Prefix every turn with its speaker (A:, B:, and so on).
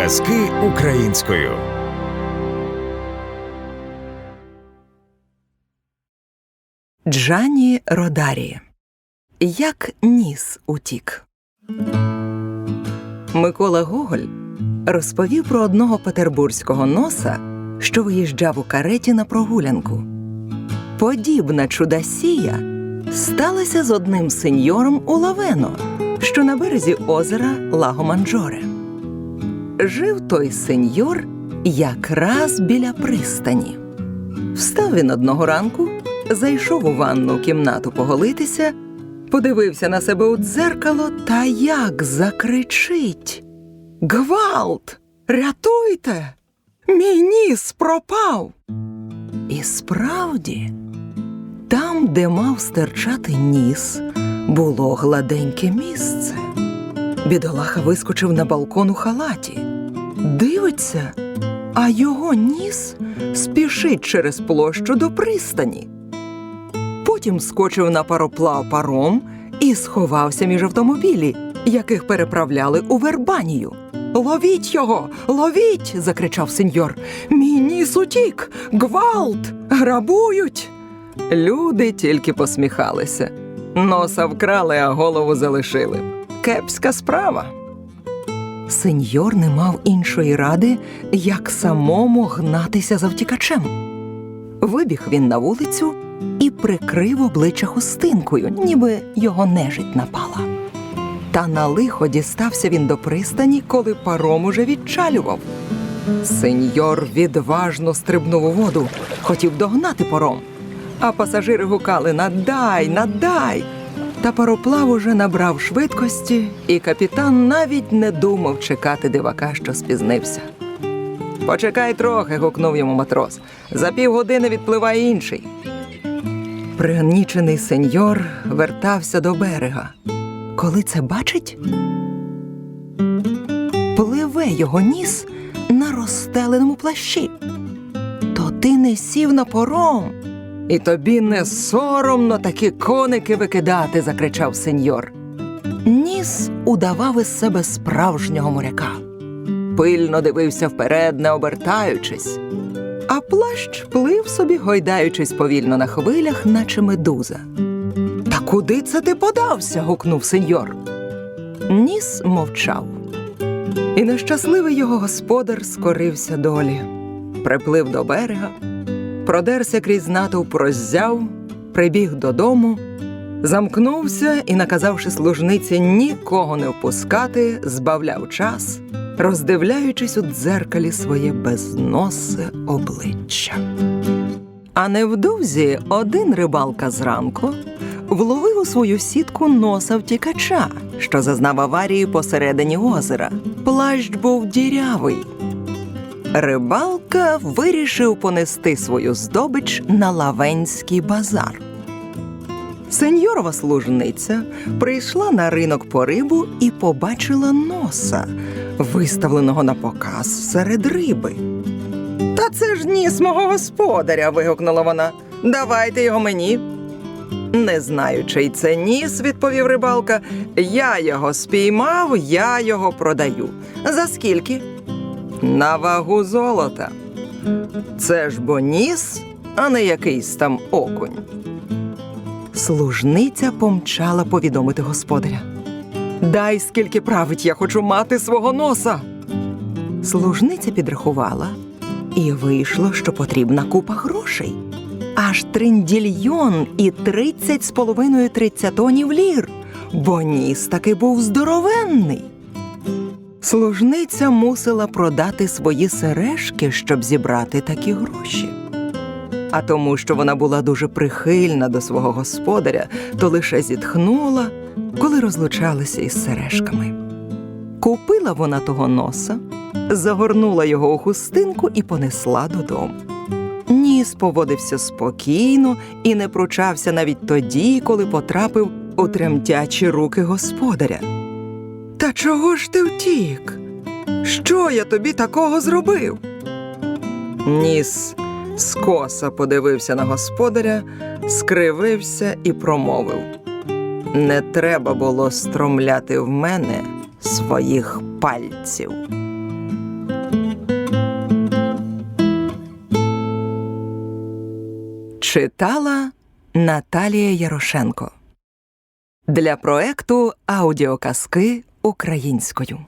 A: Аудіоказки українською.
B: Джані Родарі. Як ніс утік. Микола Гоголь розповів про одного петербурзького носа, що виїжджав у кареті на прогулянку. Подібна чудасія сталася з одним сеньором у Лавено, що на березі озера Лагоманджоре. Жив той сеньор якраз біля пристані. Встав він одного ранку, зайшов у ванну кімнату поголитися, подивився на себе у дзеркало та як закричить: Гвалт! Рятуйте! Мій ніс пропав! І справді, там, де мав стирчати ніс, було гладеньке місце. Бідолаха вискочив на балкон у халаті. Дивиться, а його ніс спішить через площу до пристані. Потім скочив на пароплав паром і сховався між автомобілі, яких переправляли у Вербанію. Ловіть його, ловіть. закричав сеньор. Мій ніс утік. Гвалт! Грабують. Люди тільки посміхалися. Носа вкрали, а голову залишили. Кепська справа. Сеньор не мав іншої ради, як самому гнатися за втікачем. Вибіг він на вулицю і прикрив обличчя хустинкою, ніби його нежить напала. Та на лихо дістався він до пристані, коли паром уже відчалював. Сеньор відважно стрибнув у воду, хотів догнати паром. А пасажири гукали Надай, надай. Та пароплав уже набрав швидкості, і капітан навіть не думав чекати дивака, що спізнився. Почекай трохи, гукнув йому матрос. За півгодини відпливає інший. Пригнічений сеньор вертався до берега. Коли це бачить, пливе його ніс на розстеленому плащі. То ти не сів на пором, і тобі не соромно такі коники викидати, закричав сеньор. Ніс удавав із себе справжнього моряка. Пильно дивився вперед, не обертаючись, а плащ плив собі, гойдаючись повільно на хвилях, наче медуза. Та куди це ти подався? гукнув сеньор. Ніс мовчав. І нещасливий його господар скорився долі. Приплив до берега, продерся крізь натовп роззяв, прибіг додому, замкнувся і, наказавши служниці нікого не впускати, збавляв час, роздивляючись у дзеркалі своє безносе обличчя. А невдовзі один рибалка зранку вловив у свою сітку носа втікача, що зазнав аварії посередині озера. Плащ був дірявий. Рибалка вирішив понести свою здобич на лавенський базар. Сеньорова служниця прийшла на ринок по рибу і побачила носа, виставленого на показ серед риби. Та це ж ніс мого господаря. вигукнула вона. Давайте його мені. Не знаю, чий це ніс, відповів рибалка. Я його спіймав, я його продаю. За скільки? На вагу золота. Це ж бо ніс, а не якийсь там окунь. Служниця помчала повідомити господаря. Дай скільки править, я хочу мати свого носа. Служниця підрахувала, і вийшло, що потрібна купа грошей. Аж триндільйон і тридцять з половиною тридцятонів лір, бо ніс таки був здоровенний. Служниця мусила продати свої сережки, щоб зібрати такі гроші. А тому, що вона була дуже прихильна до свого господаря, то лише зітхнула, коли розлучалися із сережками. Купила вона того носа, загорнула його у хустинку і понесла додому. Ніс поводився спокійно і не пручався навіть тоді, коли потрапив у тремтячі руки господаря. Чого ж ти втік? Що я тобі такого зробив? Ніс скоса подивився на господаря, скривився і промовив: Не треба було стромляти в мене своїх пальців. Читала Наталія Ярошенко для проекту аудіоказки українською.